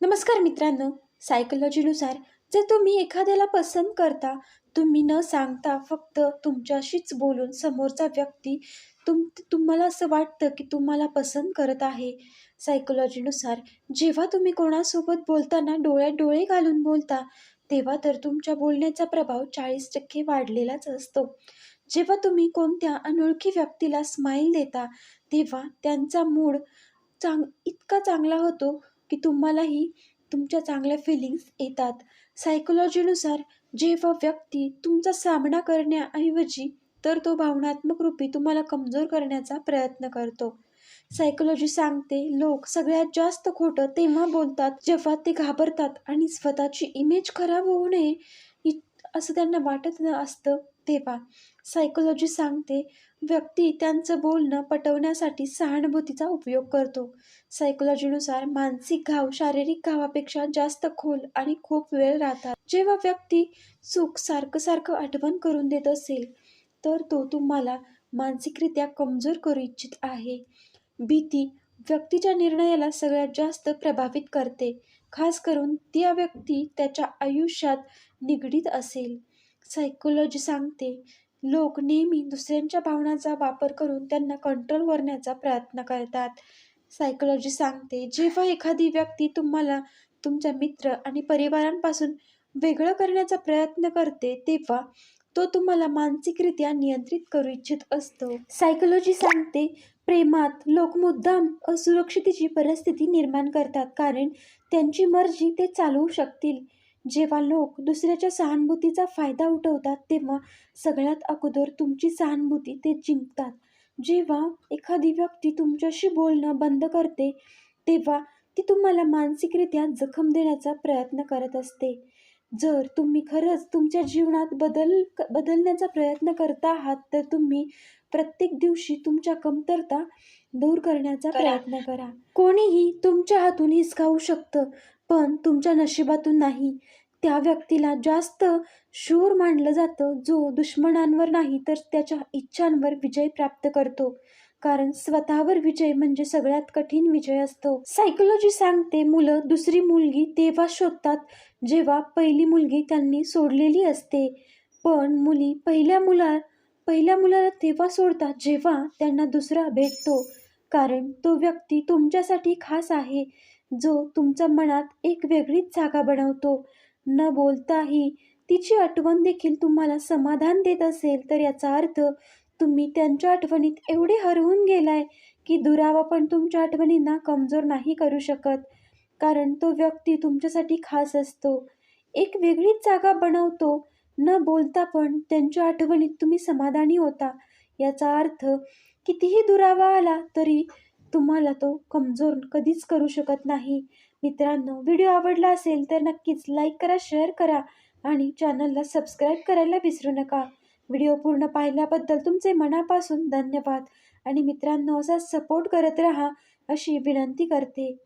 नमस्कार मित्रांनो सायकोलॉजीनुसार जर तुम्ही एखाद्याला पसंत करता तुम्ही न सांगता फक्त तुमच्याशीच बोलून समोरचा व्यक्ती तुम तुम्हाला असं वाटतं की तुम्हाला पसंत करत आहे. सायकोलॉजीनुसार जेव्हा तुम्ही कोणासोबत बोलताना डोळ्यात डोळे घालून बोलता तेव्हा तर तुमच्या बोलण्याचा प्रभाव चाळीस टक्के वाढलेलाच असतो. जेव्हा तुम्ही कोणत्या अनोळखी व्यक्तीला स्माईल देता तेव्हा त्यांचा मूड चांग इतका चांगला होतो की तुम्हालाही तुमच्या चांगल्या फिलिंग्स येतात. सायकोलॉजीनुसार जेव्हा व्यक्ती तुमचा सामना करण्याऐवजी तर तो भावनात्मक रूपी तुम्हाला कमजोर करण्याचा प्रयत्न करतो. सायकोलॉजी सांगते लोक सगळ्यात जास्त खोटं तेव्हा बोलतात जेव्हा ते घाबरतात आणि स्वतःची इमेज खराब होऊ नये इ- असं त्यांना वाटत असतं. तेव्हा सायकोलॉजी सांगते व्यक्ती त्यांचं बोलणं पटवण्यासाठी सहानुभूतीचा उपयोग करतो. सायकोलॉजीनुसार मानसिक घाव शारीरिक घावापेक्षा जास्त खोल आणि खूप वेळ राहतात. जेव्हा व्यक्ती चूक सारखं सारखं आठवण करून देत असेल तर तो तुम्हाला मानसिकरित्या कमजोर करू इच्छित आहे. भीती व्यक्तीच्या निर्णयाला सगळ्यात जास्त प्रभावित करते. खास करून त्या व्यक्ती त्याच्या आयुष्यात निगडीत असेल. सायकोलॉजी सांगते लोक नेहमी दुसऱ्यांच्या भावनांचा वापर करून त्यांना कंट्रोल करण्याचा प्रयत्न करतात. सायकोलॉजी सांगते जेव्हा एखादी व्यक्ती तुम्हाला तुमच्या मित्र आणि परिवारांपासून वेगळं करण्याचा प्रयत्न करते तेव्हा तो तुम्हाला मानसिकरित्या नियंत्रित करू इच्छित असतो. सायकोलॉजी सांगते प्रेमात लोक मुद्दाम असुरक्षितेची परिस्थिती निर्माण करतात कारण त्यांची मर्जी ते चालवू शकतील. जेव्हा लोक दुसऱ्याच्या सहानुभूतीचा फायदा उठवतात तेव्हा सगळ्यात अगोदर तुमची सहानुभूती ते जिंकतात. जेव्हा एखादी व्यक्ती तुमच्याशी बोलणं बंद करते तेव्हा ती तुम्हाला मानसिकरित्या जखम देण्याचा प्रयत्न करत असते. जर तुम्ही खरंच तुमच्या जीवनात बदल बदलण्याचा प्रयत्न करता आहात तर तुम्ही प्रत्येक दिवशी तुमच्या कमतरता दूर करण्याचा करा. प्रयत्न करा. कोणीही तुमच्या हातून हिसकावू शकतं पण तुमच्या नशिबातून नाही. त्या व्यक्तीला जास्त शूर मानलं जातं जो दुश्मनांवर नाही तर त्याच्या इच्छांवर विजय प्राप्त करतो. कारण स्वतःवर विजय म्हणजे सगळ्यात कठीण विजय असतो. सायकोलॉजी सांगते मुलं दुसरी मुलगी तेव्हा शोधतात जेव्हा पहिली मुलगी त्यांनी सोडलेली असते. पण मुली पहिल्या मुला पहिल्या मुलाला तेव्हा सोडतात जेव्हा त्यांना दुसरा भेटतो. कारण तो व्यक्ती तुमच्यासाठी खास आहे. जो तुमच्या मनात एक वेगळीच जागा बनवतो. न बोलताही तिची आठवण देखील तुम्हाला समाधान देत असेल तर याचा अर्थ तुम्ही त्यांच्या आठवणीत एवढे हरवून गेलाय की दुरावा पण तुमच्या आठवणींना कमजोर नाही करू शकत. कारण तो व्यक्ती तुमच्यासाठी खास असतो. एक वेगळीच जागा बनवतो. न बोलता पण त्यांच्या आठवणीत तुम्ही समाधानी होता. याचा अर्थ कितीही दुरावा आला तरी तुम्हाला तो कमजोर कधीच करू शकत नाही. मित्रांनो व्हिडिओ आवडला असेल तर नक्कीच लाईक करा शेअर करा आणि चॅनलला सबस्क्राईब करायला विसरू नका. व्हिडिओ पूर्ण पाहिल्याबद्दल तुमचे मनापासून धन्यवाद आणि मित्रांनो असा सपोर्ट करत राहा अशी विनंती करते.